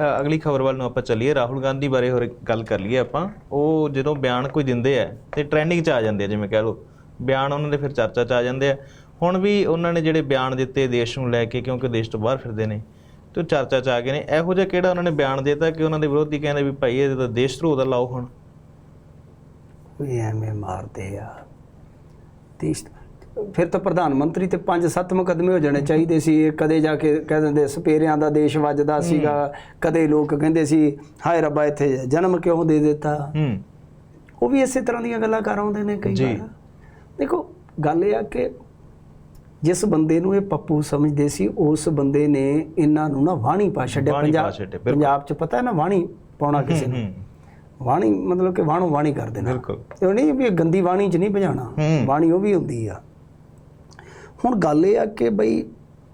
ਅਗਲੀ ਖਬਰ ਵੱਲ ਨੂੰ ਆਪਾਂ ਚੱਲੀਏ। ਰਾਹੁਲ ਗਾਂਧੀ ਬਾਰੇ ਹੋਰ ਗੱਲ ਕਰ ਲਈਏ ਆਪਾਂ। ਉਹ ਜਦੋਂ ਬਿਆਨ ਕੋਈ ਦਿੰਦੇ ਆ ਤੇ ਟ੍ਰੈਂਡਿੰਗ 'ਚ ਆ ਜਾਂਦੇ ਆ, ਜਿਵੇਂ ਕਹਿ ਲਓ, ਬਿਆਨ ਉਹਨਾਂ ਦੇ ਫਿਰ ਚਰਚਾ 'ਚ ਆ ਜਾਂਦੇ ਆ। ਹੁਣ ਵੀ ਉਹਨਾਂ ਨੇ ਜਿਹੜੇ ਬਿਆਨ ਦਿੱਤੇ ਦੇਸ਼ ਨੂੰ ਲੈ ਕੇ, ਕਿਉਂਕਿ ਦੇਸ਼ ਤੋਂ ਬਾਹਰ ਫਿਰਦੇ ਨੇ, ਤੇ ਉਹ ਚਰਚਾ 'ਚ ਆ ਗਏ ਨੇ। ਇਹੋ ਜਿਹਾ ਕਿਹੜਾ ਉਹਨਾਂ ਨੇ ਬਿਆਨ ਦਿੱਤਾ ਕਿ ਉਹਨਾਂ ਦੇ ਵਿਰੋਧੀ ਕਹਿੰਦੇ ਵੀ ਭਾਈ ਇਹ ਤਾਂ ਦੇਸ਼ ਧਰੋ ਦਾ ਲਾਓ ਹੁਣ? ਵੀ ਐਵੇਂ ਮਾਰਦੇ ਆ। ਦੇਸ਼ ਫਿਰ ਤਾਂ ਪ੍ਰਧਾਨ ਮੰਤਰੀ ਤੇ 5-7 ਮੁਕਦਮੇ ਹੋ ਜਾਣੇ ਚਾਹੀਦੇ ਸੀ। ਇਹ ਕਦੇ ਜਾ ਕੇ ਕਹਿ ਦਿੰਦੇ ਸਪੇਰਿਆਂ ਦਾ ਦੇਸ਼ ਵੱਜਦਾ ਸੀਗਾ। ਕਦੇ ਲੋਕ ਕਹਿੰਦੇ ਸੀ ਹਾਏ ਰੱਬਾ ਇੱਥੇ ਜਨਮ ਕਿਉਂ ਦੇ ਦਿੱਤਾ? ਉਹ ਵੀ ਇਸੇ ਤਰ੍ਹਾਂ ਦੀਆਂ ਗੱਲਾਂ ਕਰ ਆਉਂਦੇ ਨੇ ਕਈ। ਵਾਰ। ਦੇਖੋ ਗੱਲ ਇਹ ਆ ਕਿ ਜਿਸ ਬੰਦੇ ਨੂੰ ਇਹ ਪੱਪੂ ਸਮਝਦੇ ਸੀ ਉਸ ਬੰਦੇ ਨੇ ਇਹਨਾਂ ਨੂੰ ਨਾ ਵਾਣੀ ਪਾ ਛੱਡਿਆ। ਵਾਣੀ ਪੰਜਾਬ। ਪੰਜਾਬ 'ਚ ਪਤਾ ਹੈ ਨਾ ਵਾਣੀ ਪਾਉਣਾ ਕਿਸੇ ਨੂੰ। ਵਾਣੀ ਮਤਲਬ ਕਿ ਵਾਣੋ ਵਾਣੀ ਕਰ ਦੇਣਾ। ਬਿਲਕੁਲ। ਇਹ ਨਹੀਂ ਵੀ ਇਹ ਗੰਦੀ ਬਾਣੀ 'ਚ ਨਹੀਂ ਭਜਾਣਾ। ਬਾਣੀ ਉਹ ਵੀ ਹੁੰਦੀ ਆ। ਹੁਣ ਗੱਲ ਇਹ ਆ ਕਿ ਬਈ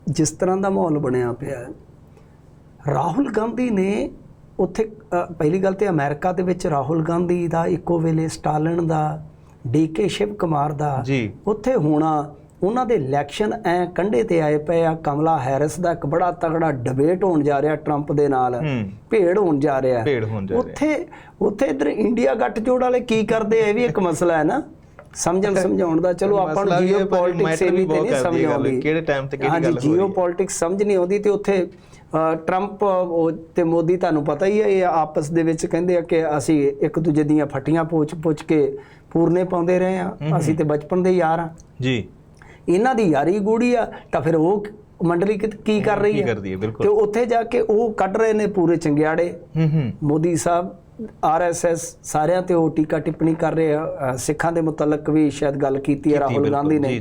ਜਿਸ ਤਰ੍ਹਾਂ ਦਾ ਮਾਹੌਲ ਬਣਿਆ ਪਿਆ ਹੈ, ਰਾਹੁਲ ਗਾਂਧੀ ਨੇ ਉੱਥੇ ਪਹਿਲੀ ਗੱਲ ਤੇ ਅਮਰੀਕਾ ਦੇ ਵਿੱਚ ਰਾਹੁਲ ਗਾਂਧੀ ਦਾ ਇੱਕੋ ਵੇਲੇ ਸਟਾਲਿਨ ਦਾ ਡੀਕੇ ਸ਼ਿਵ ਕੁਮਾਰ ਦਾ ਉੱਥੇ ਹੋਣਾ ਉਹਨਾਂ ਦੇ ਇਲੈਕਸ਼ਨ ਐ ਕੰਢੇ ਤੇ ਆਏ ਪਏ ਆ ਕਮਲਾ ਹੈਰਿਸ ਦਾ ਇੱਕ ਬੜਾ ਤਗੜਾ ਡਿਬੇਟ ਹੋਣ ਜਾ ਰਿਹਾ ਟਰੰਪ ਦੇ ਨਾਲ ਭੇੜ ਹੋਣ ਜਾ ਰਿਹਾ। ਉੱਥੇ ਉੱਥੇ ਇਧਰ ਇੰਡੀਆ ਗੱਠਜੋੜ ਵਾਲੇ ਕੀ ਕਰਦੇ ਇਹ ਵੀ ਇੱਕ ਮਸਲਾ ਹੈ ਨਾ। ਸਮਝਣ ਸਮਝਾਉਣ ਦਾ ਚਲੋ ਆਪਾਂ ਨੂੰ ਜੀਓ ਪੋਲਿਟਿਕਸ matter ਵੀ ਤੇ ਨਹੀਂ ਸਮਝ ਆਉਂਦੀ ਕਿਹੜੇ time ਤੇ ਕਿਹੜੀ ਗੱਲ ਹੋ ਰਹੀ ਜੀਓ ਹੈ। ਪੋਲਿਟਿਕਸ ਸਮਝ ਨਹੀਂ ਆਉਂਦੀ ਤੇ ਉੱਥੇ ਟਰੰਪ ਤੇ ਮੋਦੀ ਤੁਹਾਨੂੰ ਪਤਾ ਹੀ ਹੈ ਇਹ ਆਪਸ ਦੇ ਵਿੱਚ ਕਹਿੰਦੇ ਆ ਕਿ ਅਸੀਂ ਇੱਕ ਦੂਜੇ ਦੀਆਂ ਫੱਟੀਆਂ ਪੋਚ-ਪੋਚ ਕੇ ਪੂਰਨੇ ਪਾਉਂਦੇ ਰਹੇ ਆ ਅਸੀਂ ਤੇ ਬਚਪਨ ਦੇ ਯਾਰ ਆ ਜੀ। ਇਹਨਾਂ ਦੀ ਯਾਰੀ ਗੂੜੀ ਆ ਤਾਂ ਫਿਰ ਉਹ ਮੰਡਲੀ ਕੀ- ਕਰ ਰਹੀ ਕੀ ਹੈ? ਕਰਦੀ ਹੈ ਤੇ ਉੱਥੇ ਜਾ ਕੇ ਉਹ ਕੱਢ ਰਹੇ ਨੇ ਪੂਰੇ ਚੰਗਿਆੜੇ। ਹੂੰ ਹੂੰ ਮੋਦੀ ਸਾਹਿਬ ਆਰਐਸਐਸ ਸਾਰਿਆਂ ਤੇ ਉਹ ਟੀਕਾ ਟਿੱਪਣੀ ਕਰ ਰਹੇ ਆ। ਸਿੱਖਾਂ ਦੇ ਮੁਤਲਕ ਵੀ ਸ਼ਾਇਦ ਗੱਲ ਕੀਤੀ ਹੈ ਰਾਹੁਲ ਗਾਂਧੀ ਨੇ।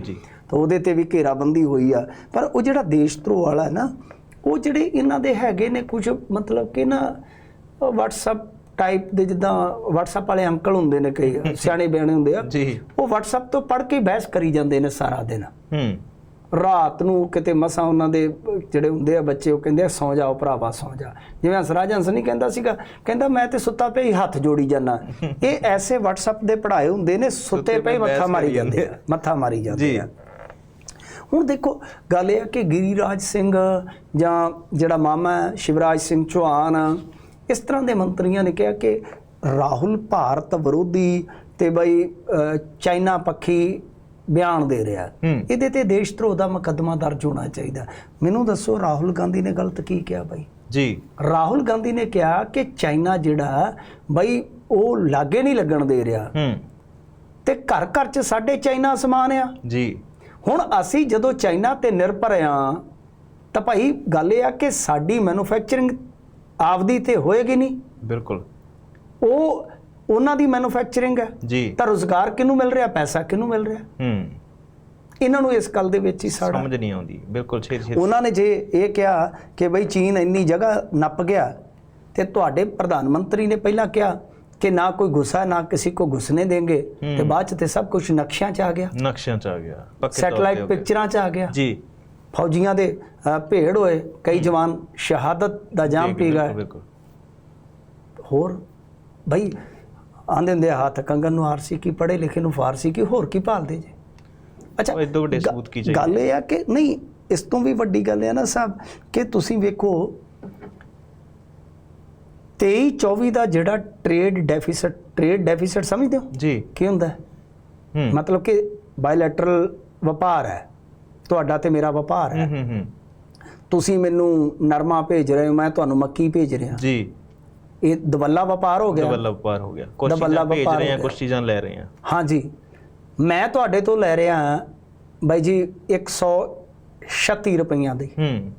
ਤਾਂ ਉਹਦੇ ਤੇ ਵੀ ਘੇਰਾਬੰਦੀ ਹੋਈ ਆ। ਪਰ ਉਹ ਜਿਹੜਾ ਦੇਸ਼ ਧਰੋਹ ਵਾਲਾ ਹੈ ਨਾ ਉਹ ਜਿਹੜੇ ਇਹਨਾਂ ਦੇ ਹੈਗੇ ਨੇ ਕੁਝ ਮਤਲਬ ਕਿ ਨਾ WhatsApp ਟਾਈਪ ਦੇ ਜਿੱਦਾਂ WhatsApp ਵਾਲੇ ਅੰਕਲ ਹੁੰਦੇ ਨੇ ਕਈ ਸਿਆਣੇ ਬਿਆਣੇ ਹੁੰਦੇ ਆ। ਉਹ WhatsApp ਤੋਂ ਪੜ੍ਹ ਕੇ ਬਹਿਸ ਕਰੀ ਜਾਂਦੇ ਨੇ ਸਾਰਾ ਦਿਨ। ਹੂੰ। ਰਾਤ ਨੂੰ ਕਿਤੇ ਮਸਾਂ ਉਹਨਾਂ ਦੇ ਜਿਹੜੇ ਹੁੰਦੇ ਆ ਬੱਚੇ ਉਹ ਕਹਿੰਦੇ ਆ ਸੌ ਜਾਓ ਭਰਾਵਾ ਸੌ ਜਾ। ਜਿਵੇਂ ਹੰਸਰਾਜ ਹੰਸ ਨਹੀਂ ਕਹਿੰਦਾ ਸੀਗਾ ਕਹਿੰਦਾ ਮੈਂ ਤੇ ਸੁੱਤਾ ਹੀ ਹੱਥ ਜੋੜੀ ਜਾਂਦਾ। ਇਹ ਐਸੇ WhatsApp ਦੇ ਪੜਾਏ ਹੁੰਦੇ ਨੇ ਸੁੱਤੇ ਪਏ ਬਹਿਸ ਮੱਥਾ ਮਾਰੀ ਜਾਂਦੇ ਆ ਮੱਥਾ ਮਾਰੀ ਜਾਂਦੇ। ਆ। ਹੁਣ ਦੇਖੋ ਗੱਲ ਇਹ ਆ ਕਿ ਗਿਰੀਰਾਜ ਸਿੰਘ ਜਾਂ ਜਿਹੜਾ ਮਾਮਾ ਸ਼ਿਵਰਾਜ ਸਿੰਘ ਚੌਹਾਨ ਇਸ ਤਰ੍ਹਾਂ ਦੇ ਮੰਤਰੀਆਂ ਨੇ ਕਿਹਾ ਕਿ ਰਾਹੁਲ ਭਾਰਤ ਵਿਰੋਧੀ ਤੇ ਬਈ ਚਾਈਨਾ ਪੱਖੀ ਬਿਆਨ ਦੇ ਰਿਹਾ। ਇਹਦੇ ਤੇ ਦੇਸ਼ ਧਰੋਹ ਦਾ ਮੁਕੱਦਮਾ ਦਰਜ ਹੋਣਾ ਚਾਹੀਦਾ। ਮੈਨੂੰ ਦੱਸੋ ਰਾਹੁਲ ਗਾਂਧੀ ਨੇ ਗਲਤ ਕੀ ਕਿਹਾ ਬਾਈ? ਜੀ। ਰਾਹੁਲ ਗਾਂਧੀ ਨੇ ਕਿਹਾ ਕਿ ਚਾਈਨਾ ਜਿਹੜਾ ਬਈ ਉਹ ਲਾਗੇ ਨਹੀਂ ਲੱਗਣ ਦੇ ਰਿਹਾ। ਹੂੰ। ਤੇ ਘਰ ਘਰ 'ਚ ਸਾਡੇ ਚਾਈਨਾ ਸਮਾਨ ਆ। ਜੀ। ਹੁਣ ਅਸੀਂ ਜਦੋਂ ਚਾਈਨਾ ਤੇ ਨਿਰਭਰ ਆ ਤਾਂ ਭਾਈ ਗੱਲ ਇਹ ਆ ਕਿ ਸਾਡੀ ਮੈਨੂਫੈਕਚਰਿੰਗ ਆਪਦੀ ਤੇ ਹੋਏਗੀ ਨਹੀਂ। ਬਿਲਕੁਲ। ਉਹ ਉਹਨਾਂ ਦੀ ਮੈਨੂਫੈਕਚਰਿੰਗ ਹੈ। ਜੀ। ਤਾਂ ਰੋਜ਼ਗਾਰ ਕਿਹਨੂੰ ਮਿਲ ਰਿਹਾ? ਪੈਸਾ ਕਿਹਨੂੰ ਮਿਲ ਰਿਹਾ? ਹੂੰ। ਇਹਨਾਂ ਨੂੰ ਇਸ ਗੱਲ ਦੇ ਵਿੱਚ ਹੀ ਸਾੜਾ। ਸਮਝ ਨਹੀਂ ਆਉਂਦੀ। ਬਿਲਕੁਲ ਛੇਤੀ ਛੇਤੀ। ਉਹਨਾਂ ਨੇ ਜੇ ਇਹ ਕਿਹਾ ਕਿ ਬਈ ਚੀਨ ਇੰਨੀ ਜਗ੍ਹਾ ਨੱਪ ਗਿਆ ਤੇ ਤੁਹਾਡੇ ਪ੍ਰਧਾਨ ਮੰਤਰੀ ਨੇ ਪਹਿਲਾਂ ਕਿਹਾ ਕਿ ਨਾ ਕੋਈ ਗੁੱਸਾ ਨਾ ਕਿਸੇ ਕੋ ਘੁਸਨੇ ਦੇਂਗੇ ਤੇ ਬਾਅਦ ਚ ਤੇ ਸਭ ਕੁਝ ਨਕਸ਼ਿਆਂ ਚ ਆ ਗਿਆ। ਨਕਸ਼ਿਆਂ ਚ ਆ ਗਿਆ। ਪੱਕੇ ਤੌਰ ਤੇ ਸੈਟਲਾਈਟ ਹੋ ਗਿਆ। ਪਿਕਚਰਾਂ ਚ ਆ ਗਿਆ। ਜੀ। ਫੌਜੀਆਂ ਦੇ ਅ, ਭੇੜ ਹੋਏ ਕਈ ਜਵਾਨ ਸ਼ਹਾਦਤ ਦਾ ਜਾਮ ਜੀ, ਪੀ ਬਿਲਕੁਲ, ਗਏ ਬਿਲਕੁਲ। ਹੋਰ? ਬਈ ਆਂਦੇ ਹੁੰਦੇ ਹੱਥ ਕੰਗਨ ਨੂੰ ਆਰਸੀ ਕੀ ਪੜੇ ਲਿਖੇ ਨੂੰ ਫਾਰਸੀ ਕੀ ਹੋਰ ਕੀ ਭਾਲਦੇ ਜੇ? ਅੱਛਾ ਏਡੇ ਵੱਡੇ ਸਬੂਤ ਕੀ ਚਾਹੀਦੇ? ਗੱਲ ਇਹ ਆ ਕਿ ਨਹੀਂ ਇਸ ਤੋਂ ਵੀ ਵੱਡੀ ਗੱਲ ਹੈ ਨਾ ਸਾਹਿਬ ਕਿ ਤੁਸੀਂ ਵੇਖੋ 23 24 ਦਾ ਜਿਹੜਾ ਟ੍ਰੇਡ ਡੈਫਿਸਿਟ ਟ੍ਰੇਡ ਡੈਫਿਸਿਟ ਸਮਝਦੇ ਹੋ? ਜੀ। ਕੀ ਹੁੰਦਾ? ਹੈ। ਹੂੰ ਮਤਲਬ ਕਿ ਬਾਇਲੈਟਰਲ ਵਪਾਰ ਹੈ ਤੁਹਾਡਾ ਤੇ ਮੇਰਾ ਵਪਾਰ ਹੈ। ਹੂੰ ਹੂੰ ਹੂੰ। ਤੁਸੀਂ ਮੈਨੂੰ ਨਰਮਾ ਭੇਜ ਰਹੇ ਹੋ ਮੈਂ ਤੁਹਾਨੂੰ ਮੱਕੀ ਭੇਜ ਰਿਹਾ। ਜੀ। ਇਹ ਦਵੱਲਾ ਵਪਾਰ ਹੋ ਗਿਆ। ਦਬੱਲਾ ਵਪਾਰ ਹੋ ਗਿਆ। ਕੁਝ ਚੀਜ਼ਾਂ ਭੇਜ ਰਹੇ ਆ। ਕੁਝ ਚੀਜ਼ਾਂ ਲੈ ਰਹੇ ਆ ਹਾਂਜੀ। ਮੈਂ ਤੁਹਾਡੇ ਤੋਂ ਲੈ ਰਿਹਾ ਹਾਂ ਬਾਈ ਜੀ 136 ਰੁਪਈਆਂ ਦੀ। ਹੂੰ।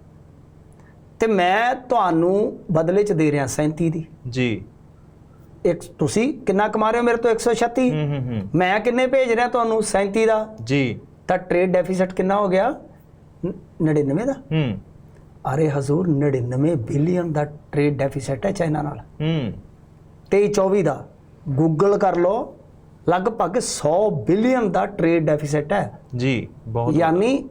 ਤੇ ਮੈਂ ਤੁਹਾਨੂੰ ਬਦਲੇ ਚ ਦੇ ਰਿਹਾ 37 ਦੀ। ਜੀ। ਇੱਕ ਤੁਸੀਂ ਕਿੰਨਾ ਕਮਾ ਰਹੇ ਹੋ ਮੇਰੇ ਤੋਂ 136 ਹੂੰ ਹੂੰ ਹੂੰ। ਮੈਂ ਕਿੰਨੇ ਭੇਜ ਰਿਹਾ ਤੁਹਾਨੂੰ 37 ਦਾ? ਜੀ। ਤਾਂ ਟ੍ਰੇਡ ਡੈਫਿਸਿਟ ਕਿੰਨਾ ਹੋ ਗਿਆ? ਨ- 99 ਦਾ। ਹੂੰ। ਅਰੇ ਹਜ਼ੂਰ 99 ਬਿਲੀਅਨ ਦਾ ਟ੍ਰੇਡ ਡੈਫਿਸਿਟ ਹੈ ਚਾਈਨਾ ਨਾਲ। ਹੂੰ। 23 24 ਦਾ। ਗੂਗਲ ਕਰ ਲਓ ਲਗਭਗ 100 ਬਿਲੀਅਨ ਦਾ ਟ੍ਰੇਡ ਡੈਫਿਸਿਟ ਹੈ। ਜੀ ਬਹੁਤ ਯਾਨੀ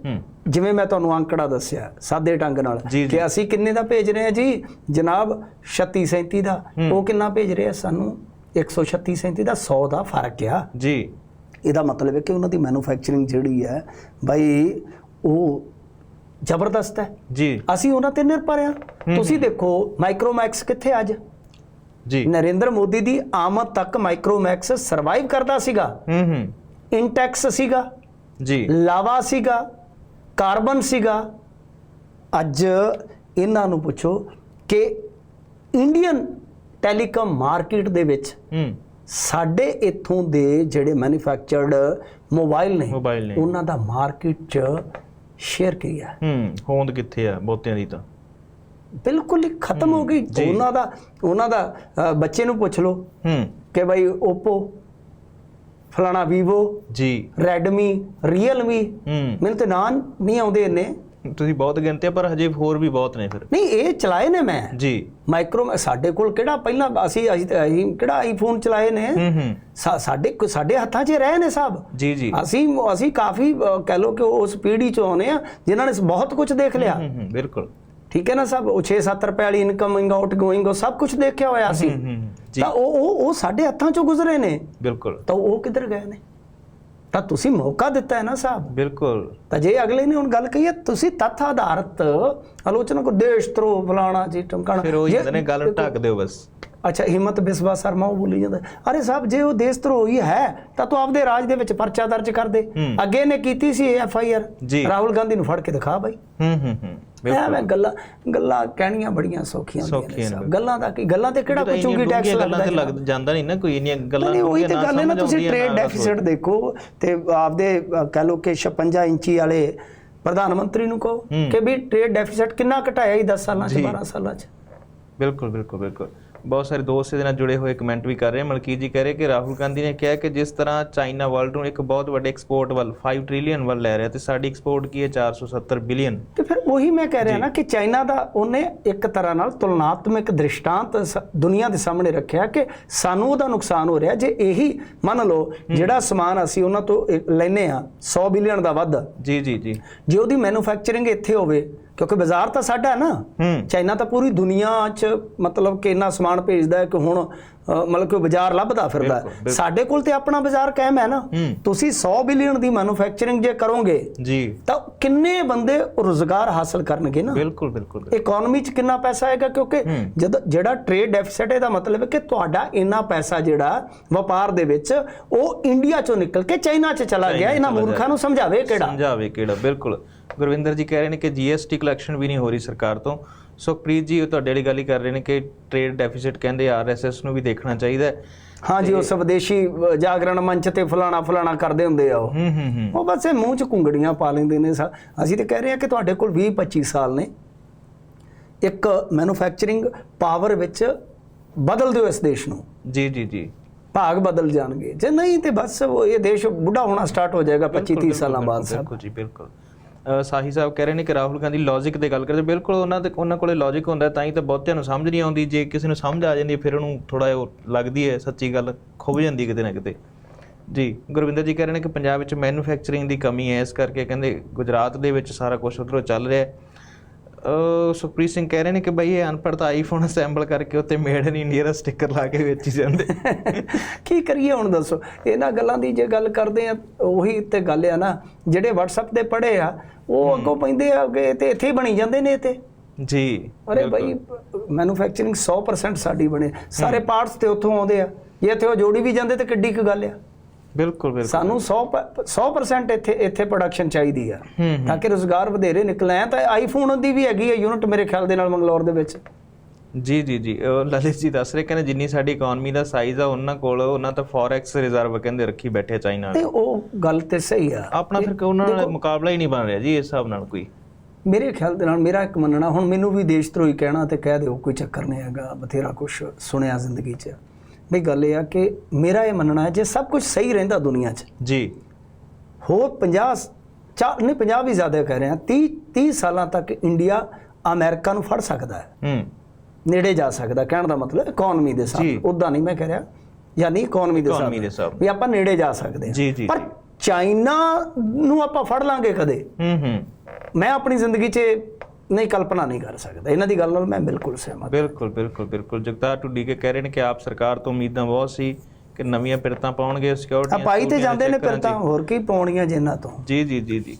ਜਿਵੇਂ ਮੈਂ ਤੁਹਾਨੂੰ ਅੰਕੜਾ ਦੱਸਿਆ ਸਾਦੇ ਢੰਗ ਨਾਲ। ਕਿ ਅਸੀਂ ਕਿੰਨੇ ਦਾ ਭੇਜ ਰਹੇ ਹਾਂ ਜੀ? ਜਨਾਬ 36 37 ਦਾ। ਉਹ ਕਿੰਨਾ ਭੇਜ ਰਹੇ? ਆ ਸਾਨੂੰ 136 37 ਦਾ 100 ਦਾ ਫ਼ਰਕ ਆ। ਜੀ। ਇਹਦਾ ਮਤਲਬ ਹੈ ਕਿ ਉਹਨਾਂ ਦੀ ਮੈਨੂਫੈਕਚਰਿੰਗ ਜਿਹੜੀ ਹੈ ਬਾਈ ਉਹ ਜ਼ਬਰਦਸਤ ਹੈ। ਜੀ। ਅਸੀਂ ਉਹਨਾਂ ਤੇ ਨਿਰਭਰ ਆ ਤੁਸੀਂ ਦੇਖੋ ਮਾਈਕਰੋਮੈਕਸ ਕਿੱਥੇ ਅੱਜ? ਜੀ। ਨਰਿੰਦਰ ਮੋਦੀ ਦੀ ਆਮਦ ਤੱਕ ਮਾਈਕਰੋਮੈਕਸ ਸਰਵਾਈਵ ਕਰਦਾ ਸੀਗਾ। ਹੂੰ ਹੂੰ। ਇੰਟੈਕਸ ਸੀਗਾ। ਜੀ। ਲਾਵਾ ਸੀਗਾ। ਕਾਰਬਨ ਸੀਗਾ। ਅੱਜ ਇਹਨਾਂ ਨੂੰ ਪੁੱਛੋ ਕਿ ਇੰਡੀਅਨ ਟੈਲੀਕਾਮ ਮਾਰਕੀਟ ਦੇ ਵਿੱਚ ਹੂੰ। ਸਾਡੇ ਇੱਥੋਂ ਦੇ ਜਿਹੜੇ ਮੈਨੂਫੈਕਚਰਡ ਮੋਬਾਈਲ ਨੇ ਮੋਬਾਈਲ ਨੇ। ਉਹਨਾਂ ਦਾ ਮਾਰਕੀਟ 'ਚ ਸ਼ੇਅਰ ਕੀ ਹੈ ਹੂੰ ਹੋਂਦ ਕਿੱਥੇ ਆ ਬਹੁਤਿਆਂ ਦੀ ਤਾਂ? ਬਿਲਕੁਲ ਹੀ ਖਤਮ ਹੋ ਗਈ। ਉਹਨਾਂ ਦਾ ਉਹਨਾਂ ਦਾ ਬੱਚੇ ਨੂੰ ਪੁੱਛ ਲਓ ਹੂੰ। ਕਿ ਭਾਈ Oppo ਫਲਾਣਾ Vivo ਜੀ। Redmi Realme ਮੈਨੂੰ ਤੇ ਨਾਂ ਨਹੀਂ ਆਉਂਦੇ ਇੰਨੇ। ਤੁਸੀਂ ਬਹੁਤ ਗਿਣਤੇ ਪਰ ਹਜੇ ਹੋਰ ਵੀ ਬਹੁਤ ਨੇ ਫਿਰ। ਨਹੀਂ ਇਹ ਚਲਾਏ ਨੇ ਮੈਂ। ਜੀ। ਮਾਈਕਰੋ ਸਾਡੇ ਕੋਲ ਕਿਹੜਾ ਪਹਿਲਾਂ ਅਸੀਂ ਅਸੀਂ ਕਿਹੜਾ ਆਈਫੋਨ ਚਲਾਏ ਨੇ? ਹੂੰ ਹੂੰ। ਸਾਡੇ ਸਾਡੇ ਹੱਥਾਂ 'ਚ ਰਹੇ ਨੇ ਸਭ। ਜੀ ਜੀ। ਅਸੀਂ ਅਸੀਂ ਕਾਫੀ ਕਹਿ ਲੋ ਕਿ ਉਸ ਪੀੜ੍ਹੀ 'ਚੋਂ ਆਉਨੇ ਆ ਜਿਨ੍ਹਾਂ ਨੇ ਬਹੁਤ ਕੁਝ ਦੇਖ ਲਿਆ। ਹੂੰ ਹੂੰ ਬਿਲਕੁਲ। ਠੀਕ ਹੈ ਨਾ ਸਭ? ਉਹ 6-7 ਰੁਪਏ ਵਾਲੀ ਇਨਕਮਿੰਗ ਆਊਟ ਗੋਇੰਗ ਉਹ ਸਭ ਕੁਝ ਦੇਖਿਆ ਹੋਇਆ ਸੀ। ਤਾਂ ਉਹ ਉਹ ਸਾਡੇ ਹੱਥਾਂ 'ਚੋਂ ਗੁਜ਼ਰੇ ਨੇ। ਬਿਲਕੁਲ। ਤਾਂ ਉਹ ਕਿੱਧਰ ਗਏ ਨੇ? ਤਾਂ ਤੁਸੀਂ ਮੌਕਾ ਦਿੱਤਾ ਹੈ ਨਾ ਸਾਹਿਬ। ਬਿਲਕੁਲ। ਤਾਂ ਜੇ ਅਗਲੇ ਨੇ ਹੁਣ ਗੱਲ ਕਹੀ ਹੈ ਤੁਸੀਂ ਤੱਥ ਆਧਾਰਿਤ ਆਲੋਚਨਾ ਕੋ ਦੇਸ਼ ਧਰੋ ਫਲਾਣਾ ਜੀ ਟਮਕਾਣਾ। ਫਿਰ ਉਹ ਜੇ- ਕਹਿੰਦੇ ਨੇ ਗੱਲ ਢੱਕ ਦਿਓ ਬਸ। ਅੱਛਾ ਹਿੰਮਤ ਬਿਸਵਾ ਸ਼ਰਮਾ ਉਹ ਬੋਲੀ ਜਾਂਦਾ। ਅਰੇ ਸਾਹਿਬ ਜੇ ਉਹ ਦੇਸ਼ ਧਰੋਹੀ ਹੈ ਤਾਂ ਤੂੰ ਆਪਦੇ ਰਾਜ ਦੇ ਵਿੱਚ ਪਰਚਾ ਦਰਜ ਕਰ ਦੇ। ਅੱਗੇ ਨੇ ਕੀਤੀ ਸੀ F I R. Rahul Gandhi ਨੂੰ ਫੜ ਕੇ ਦਿਖਾ ਬਾਈ। ਹੂੰ ਹੂੰ ਹੂੰ। ਬਿਲਕੁਲ ਐਵੇਂ ਗੱਲਾਂ ਗੱਲਾਂ ਕਹਿਣੀਆਂ ਬੜੀਆਂ ਸੌਖੀਆਂ ਹੁੰਦੀਆਂ ਨੇ। ਗੱਲਾਂ ਦਾ ਕੀ ਗੱਲਾਂ ਤੇ ਕਿਹੜਾ ਕੋਈ ਚੁੰਗੀ ਟੈਕਸ ਲੱਗਦਾ ਗੱਲਾਂ ਤੇ ਜਾਂਦਾ ਨਹੀਂ ਨਾ ਕੋਈ ਇੰਨੀਆਂ ਗੱਲਾਂ ਨਹੀਂ ਉਹੀ ਤੇ ਗੱਲ ਹੈ ਨਾ ਤੁਸੀਂ ਟ੍ਰੇਡ ਡੈਫਿਸਿਟ ਦੇਖੋ ਤੇ ਆਪਦੇ ਕਹਿ ਲਓ ਕਿ 56 ਇੰਚੀ ਵਾਲੇ ਪ੍ਰਧਾਨ ਮੰਤਰੀ ਨੂੰ ਕਹੋ। ਕਿ ਵੀ ਟ੍ਰੇਡ ਡੈਫਿਸਿਟ ਕਿੰਨਾ ਘਟਾਇਆ ਹੀ 10 ਸਾਲਾਂ ਚ ਜੀ। 12 ਸਾਲਾਂ ਚ ਬਿਲਕੁਲ ਬਿਲਕੁਲ ਬਿਲਕੁਲ ਬਹੁਤ ਸਾਰੇ ਦੋਸਤ ਇਹਦੇ ਨਾਲ ਜੁੜੇ ਹੋਏ ਕਮੈਂਟ ਵੀ ਕਰ ਰਹੇ ਹਨ ਮਲਕੀਤ ਜੀ ਕਹਿ ਰਹੇ ਕਿ ਰਾਹੁਲ ਗਾਂਧੀ ਨੇ ਕਿਹਾ ਕਿ ਜਿਸ ਤਰ੍ਹਾਂ ਚਾਈਨਾ ਵਰਲਡ ਨੂੰ ਇੱਕ ਬਹੁਤ ਵੱਡੇ ਐਕਸਪੋਰਟ ਵੱਲ 5 ਟ੍ਰਿਲੀਅਨ ਵੱਲ ਲੈ ਰਿਹਾ ਤੇ ਸਾਡੀ ਐਕਸਪੋਰਟ ਕੀ ਹੈ? 470 ਬਿਲੀਅਨ ਤੇ ਫਿਰ ਉਹੀ ਮੈਂ ਕਹਿ ਰਿਹਾ ਨਾ ਕਿ ਚਾਈਨਾ ਦਾ ਉਹਨੇ ਇੱਕ ਤਰ੍ਹਾਂ ਨਾਲ ਤੁਲਨਾਤਮਕ ਦ੍ਰਿਸ਼ਟਾਂਤ ਦੁਨੀਆ ਦੇ ਸਾਹਮਣੇ ਰੱਖਿਆ ਕਿ ਸਾਨੂੰ ਉਹਦਾ ਨੁਕਸਾਨ ਹੋ ਰਿਹਾ। ਜੇ ਇਹੀ ਮੰਨ ਲਓ ਜਿਹੜਾ ਸਮਾਨ ਅਸੀਂ ਉਹਨਾਂ ਤੋਂ ਲੈਨੇ ਆ 100 ਬਿਲੀਅਨ ਦਾ ਵੱਧ। ਜੀ ਜੀ ਜੀ। ਜੇ ਉਹਦੀ ਮੈਨੂਫੈਕਚਰਿੰਗ ਇੱਥੇ ਹੋਵੇ ਕਿਉਂਕਿ ਬਾਜ਼ਾਰ ਤਾਂ ਸਾਡਾ ਹੈ ਨਾ। ਚਾਈਨਾ ਤਾਂ ਪੂਰੀ ਦੁਨੀਆ 'ਚ ਮਤਲਬ ਕਿ ਇੰਨਾ ਸਮਾਨ ਭੇਜਦਾ ਹੈ ਕਿ ਹੁਣ ਮਤਲਬ ਕਿ ਬਾਜ਼ਾਰ ਲੱਭਦਾ ਫਿਰਦਾ। ਸਾਡੇ ਕੋਲ ਤੇ ਆਪਣਾ ਬਾਜ਼ਾਰ ਕਾਇਮ ਹੈ ਨਾ। ਤੁਸੀਂ 100 ਬਿਲੀਅਨ ਦੀ ਮੈਨੂਫੈਕਚਰਿੰਗ ਜੇ ਕਰੋਗੇ ਜੀ। ਤਾਂ ਕਿੰਨੇ ਬੰਦੇ ਰੋਜ਼ਗਾਰ ਹਾਸਲ ਕਰਨਗੇ ਨਾ? ਬਿਲਕੁਲ ਬਿਲਕੁਲ ਇਕਨੋਮੀ 'ਚ ਕਿੰਨਾ ਪੈਸਾ ਆਏਗਾ? ਕਿਉਂਕਿ। ਜਦ ਜਿਹੜਾ ਟ੍ਰੇਡ ਡੈਫਿਸਿਟ ਇਹਦਾ ਮਤਲਬ ਹੈ ਕਿ ਤੁਹਾਡਾ ਇੰਨਾ ਪੈਸਾ ਜਿਹੜਾ ਵਪਾਰ ਦੇ ਵਿੱਚ ਉਹ ਇੰਡੀਆ 'ਚੋਂ ਨਿਕਲ ਕੇ ਚਾਈਨਾ 'ਚ ਚਲਾ ਗਿਆ। ਇਹਨਾਂ ਮੂਰਖਾਂ ਨੂੰ ਸਮਝਾਵੇ ਕਿਹੜਾ? ਸਮਝਾਵੇ ਕਿਹੜਾ? ਬਿਲਕੁਲ। ਗੁਰਵਿੰਦਰ ਜੀ ਕਹਿ ਰਹੇ ਨੇ ਕਿ ਜੀਐਸਟੀ ਕਲੈਕਸ਼ਨ ਵੀ ਨਹੀਂ ਹੋ ਰਹੀ ਸਰਕਾਰ ਤੋਂ। ਸੁਖਪ੍ਰੀਤ ਜੀ ਉਹ ਤੁਹਾਡੇ ਵਾਲੀ ਗੱਲ ਹੀ ਕਰ ਰਹੇ ਨੇ ਕਿ ਟ੍ਰੇਡ ਡੈਫਿਸਿਟ ਕਹਿੰਦੇ ਆਰਐਸਐਸ ਨੂੰ ਵੀ ਦੇਖਣਾ ਚਾਹੀਦਾ ਹੈ। ਹਾਂ ਜੀ ਉਹ ਸਵਦੇਸ਼ੀ ਜਾਗਰਣ ਮੰਚ ਤੇ ਫਲਾਣਾ ਫਲਾਣਾ ਕਰਦੇ ਹੁੰਦੇ ਆ ਉਹ। ਉਹ ਬਸ ਇਹ ਮੂੰਹ 'ਚ ਕੁੰਗੜੀਆਂ ਪਾ ਲੈਂਦੇ ਨੇ ਸਾ- ਅਸੀਂ ਤੇ ਕਹਿ ਰਹੇ ਹਾਂ ਕਿ ਤੁਹਾਡੇ ਕੋਲ 20 25 ਸਾਲ ਨੇ। ਇੱਕ ਮੈਨੂਫੈਕਚਰਿੰਗ ਪਾਵਰ ਵਿੱਚ ਬਦਲ ਦਿਓ ਇਸ ਦੇਸ਼ ਨੂੰ। ਜੀ ਜੀ ਜੀ। ਭਾਗ ਬਦਲ ਜਾਣਗੇ। ਜੇ ਨਹੀਂ ਤੇ ਬਸ ਉਹ ਇਹ ਦੇਸ਼ ਬੁੱਢਾ ਹੋਣਾ ਸਟਾਰਟ ਹੋ ਜਾਏਗਾ 25 30 ਸਾਲਾਂ ਬਾਅਦ ਸਭ ਬਿਲਕੁਲ ਜੀ ਬਿਲਕੁਲ। ਸਾਹੀ ਸਾਹਿਬ ਕਹਿ ਰਹੇ ਨੇ ਕਿ ਰਾਹੁਲ ਗਾਂਧੀ ਲੌਜੀਕ ਤੇ ਗੱਲ ਕਰਦੇ ਬਿਲਕੁਲ ਉਹਨਾਂ ਦੇ ਉਹਨਾਂ ਕੋਲੇ ਲੌਜੀਕ ਹੁੰਦਾ ਤਾਂ ਹੀ ਤਾਂ ਬਹੁਤਿਆਂ ਨੂੰ ਸਮਝ ਨਹੀਂ ਆਉਂਦੀ ਜੇ ਕਿਸੇ ਨੂੰ ਸਮਝ ਆ ਜਾਂਦੀ ਹੈ, ਫਿਰ ਉਹਨੂੰ ਥੋੜਾ ਜਿਹਾ ਉਹ ਲੱਗਦੀ ਹੈ ਸੱਚੀ ਗੱਲ ਖੁੱਭ ਜਾਂਦੀ ਕਿਤੇ ਨਾ ਕਿਤੇ। ਜੀ ਗੁਰਵਿੰਦਰ ਜੀ ਕਹਿ ਰਹੇ ਨੇ ਕਿ ਪੰਜਾਬ ਵਿੱਚ ਮੈਨੂਫੈਕਚਰਿੰਗ ਦੀ ਕਮੀ ਹੈ ਇਸ ਕਰਕੇ ਕਹਿੰਦੇ ਗੁਜਰਾਤ ਦੇ ਵਿੱਚ ਸਾਰਾ ਕੁਝ ਉਧਰੋਂ ਚੱਲ ਰਿਹਾ ਹੈ। ਸੁਖਪ੍ਰੀਤ ਸਿੰਘ ਕਹਿ ਰਹੇ ਨੇ ਕਿ ਬਈ ਇਹ ਅਨਪੜ੍ਹ ਤਾਂ ਆਈਫੋਨ ਅਸੈਂਬਲ ਕਰਕੇ ਉੱਤੇ ਮੇਡ ਇਨ ਇੰਡੀਆ ਦਾ ਸਟicker ਲਾ ਕੇ ਵੇਚੀ ਜਾਂਦੇ। ਕੀ ਕਰੀਏ ਹੁਣ ਦੱਸੋ? ਇਹਨਾਂ ਗੱਲਾਂ ਦੀ ਜੇ ਗੱਲ ਕਰਦੇ ਆ ਉਹੀ ਤੇ ਗੱਲ ਆ ਨਾ ਜਿਹੜੇ WhatsApp ਤੇ ਪੜੇ ਆ ਉਹ ਅੱਗੋਂ ਪੈਂਦੇ ਆ ਕਿ ਤੇ ਇੱਥੇ ਹੀ ਬਣੀ ਜਾਂਦੇ ਨੇ ਤੇ। ਜੀ ਅਰੇ ਭਾਈ ਮੈਨੂਫੈਕਚਰਿੰਗ 100% ਸਾਡੀ ਬਣੇ ਸਾਰੇ ਪਾਰਟਸ ਤੇ ਉੱਥੋਂ ਆਉਂਦੇ ਆ। ਜੇ ਇੱਥੇ ਉਹ ਜੋੜੀ ਵੀ ਜਾਂਦੇ ਤੇ ਕਿੱਡੀ ਕੁ ਗੱਲ ਆ। ਬਿਲਕੁਲ ਬਿਲਕੁਲ। ਸਾਨੂੰ 100 ਪ- 100% ਇੱਥੇ ਇੱਥੇ ਪ੍ਰੋਡਕਸ਼ਨ ਚਾਹੀਦੀ ਆ। ਤਾਂ ਕਿ ਰੋਜ਼ਗਾਰ ਵਧੇਰੇ ਨਿਕਲੇ। ਆ ਤਾਂ ਆਈਫੋਨ ਦੀ ਵੀ ਹੈਗੀ ਹੈ ਯੂਨਿਟ ਮੇਰੇ ਖਿਆਲ ਦੇ ਨਾਲ ਮੰਗਲੌਰ ਦੇ ਵਿੱਚ। ਜੀ ਜੀ ਜੀ। ਲਲਿਤ ਜੀ ਦੱਸ ਰਹੇ ਕਹਿੰਦੇ ਜਿੰਨੀ ਸਾਡੀ ਇਕਨੋਮੀ ਦਾ ਸਾਈਜ਼ ਆ ਉਹਨਾਂ ਕੋਲ ਉਹਨਾਂ ਤਾਂ ਫੋਰੈਕਸ ਰਿਜ਼ਰਵ ਕਹਿੰਦੇ ਰੱਖੀ ਬੈਠੇ ਆ ਚਾਈਨਾ ਤੇ ਉਹ ਗੱਲ ਤੇ ਸਹੀ ਆ। ਆਪਣਾ ਫਿਰ ਉਹਨਾਂ ਨਾਲ ਮੁਕਾਬਲਾ ਹੀ ਨਹੀਂ ਬਣ ਰਿਹਾ ਜੀ ਇਸ ਹਿਸਾਬ ਨਾਲ ਕੋਈ। ਮੇਰੇ ਖਿਆਲ ਦੇ ਨਾਲ ਮੇਰਾ ਇੱਕ ਮੰਨਣਾ ਹੁਣ ਮੈਨੂੰ ਵੀ ਦੇਸ਼ ਧਰੋਹੀ ਕਹਿਣਾ ਤੇ ਕਹਿ ਦਿਓ ਕੋਈ ਚੱਕਰ ਨਹੀਂ ਹੈਗਾ ਬਥੇਰਾ ਕੁਝ ਸੁਣਿਆ ਜ਼ਿੰਦਗੀ 'ਚ। ਬਈ ਗੱਲ ਇਹ ਆ ਕਿ ਮੇਰਾ ਇਹ ਮੰਨਣਾ ਹੈ ਜੇ ਸਭ ਕੁਝ ਸਹੀ ਰਹਿੰਦਾ ਦੁਨੀਆ 'ਚ ਜੀ। ਹੋਰ 50 ਚਾ ਨਹੀਂ 50 ਵੀ ਜ਼ਿਆਦਾ ਕਹਿ ਰਹੇ ਆ 30 30 ਸਾਲਾਂ ਤੱਕ ਇੰਡੀਆ ਅਮਰੀਕਾ ਨੂੰ ਫੜ ਸਕਦਾ ਹੈ। ਹੂੰ। ਨੇੜੇ ਜਾ ਸਕਦਾ ਕਹਿਣ ਦਾ ਮਤਲਬ ਇਕਨੋਮੀ ਦੇ। ਹਿਸਾਬ ਉਦਾਂ ਨਹੀਂ ਮੈਂ ਕਹਿ ਰਿਹਾ ਯਾਨੀ ਇਕਨੋਮੀ ਦੇ ਹਿਸਾਬ। ਵੀ ਆਪਾਂ ਨੇੜੇ ਜਾ ਸਕਦੇ ਹਾਂ। ਜੀ, ਪਰ। ਚਾਈਨਾ ਨੂੰ ਆਪਾਂ ਫੜ ਲਾਂਗੇ ਕਦੇ। ਹੂੰ ਹੂੰ। ਮੈਂ ਆਪਣੀ ਜ਼ਿੰਦਗੀ 'ਚ ਨਹੀਂ ਕਲਪਨਾ ਨਹੀਂ ਕਰ ਸਕਦਾ। ਇਹਨਾਂ ਦੀ ਗੱਲ ਨਾਲ ਮੈਂ ਬਿਲਕੁਲ ਸਹਿਮਤ ਬਿਲਕੁਲ ਬਿਲਕੁਲ ਬਿਲਕੁਲ। ਜਗਤਾਰ ਟੁੱਡੀ ਕੇ ਕਹਿ ਰਹੇ ਨੇ ਕਿ ਆਪ ਸਰਕਾਰ ਤੋਂ ਉਮੀਦਾਂ ਬਹੁਤ ਸੀ ਕਿ ਨਵੀਆਂ ਪਿਰਤਾਂ ਪਾਉਣਗੇ ਆ ਸਿਕਿਉਰਿਟੀ ਪਾਈ ਤੇ ਜਾਂਦੇ ਨੇ ਫਿਰ ਤਾਂ ਹੋਰ ਕੀ ਪਾਉਣੀਆਂ ਜਿੰਨਾਂ ਤੋਂ? ਜੀ ਜੀ ਜੀ ਜੀ।